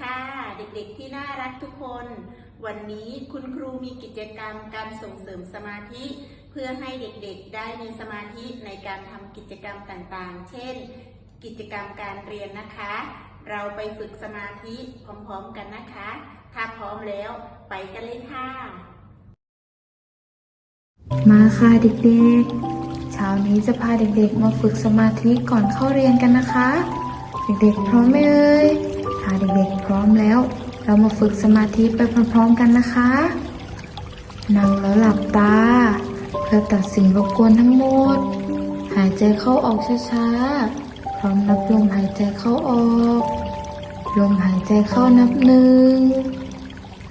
ค่ะ เด็กๆที่น่ารักทุกคน วันนี้คุณครูมีกิจกรรมการส่งเสริมสมาธิ เพื่อให้เด็กๆได้มีสมาธิในการทำกิจกรรมต่างๆ เช่น กิจกรรมการเรียนนะคะ เราไปฝึกสมาธิพร้อมๆกันนะคะ ถ้าพร้อมแล้วไปกันเลยค่ะ มาค่ะเด็กๆ เช้านี้จะพาเด็กๆ มาฝึกสมาธิก่อนเข้าเรียนกันนะคะ เด็กๆ พร้อมไหมเอ่ย ถ้าเด็กๆพร้อมแล้ว เรามาฝึกสมาธิไปพร้อมๆกันนะคะ นั่งแล้วหลับตา เพื่อตัดสิ่งรบกวนทั้งหมด หายใจเข้าออกช้าๆ พร้อมนับลมหายใจเข้าออก ลมหายใจเข้านับหนึ่ง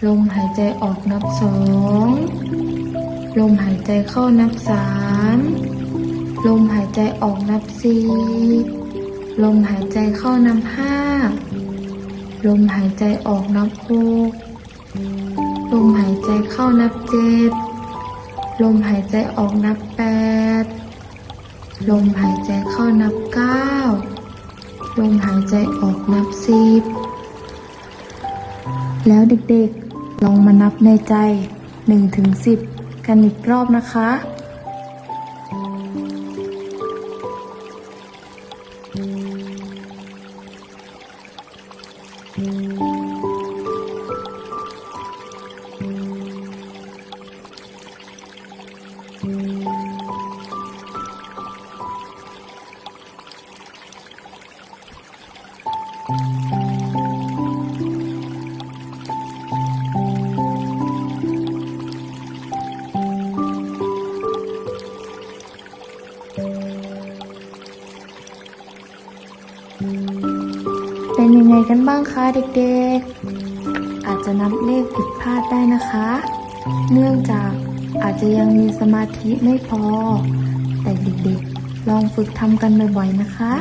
ลมหายใจออกนับสอง ลมหายใจเข้านับสามลมหายใจออกนับสี่ลมหายใจเข้านับห้า ลมหายใจออกนับหกลมหายใจเข้านับเจ็ดลมหายใจออกนับแปดลมหายใจเข้านับเก้าลมหายใจออกนับสิบแล้วเด็กๆ ลองมานับในใจ1ถึง10 กันอีกรอบนะคะ thank mm -hmm. you เป็นยังไงกันบ้างคะเด็กๆ อาจจะนับเลขผิดพลาดได้นะคะ เนื่องจากอาจจะยังมีสมาธิไม่พอ แต่เด็กๆ ลองฝึกทำกันบ่อยๆนะคะ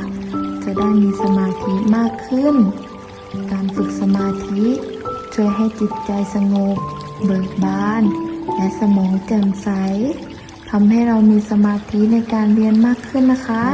จะได้มีสมาธิมากขึ้น การฝึกสมาธิช่วยให้จิตใจสงบ เบิกบาน และสมองแจ่มใสทำให้เรามีสมาธิในการเรียนมากขึ้นนะคะ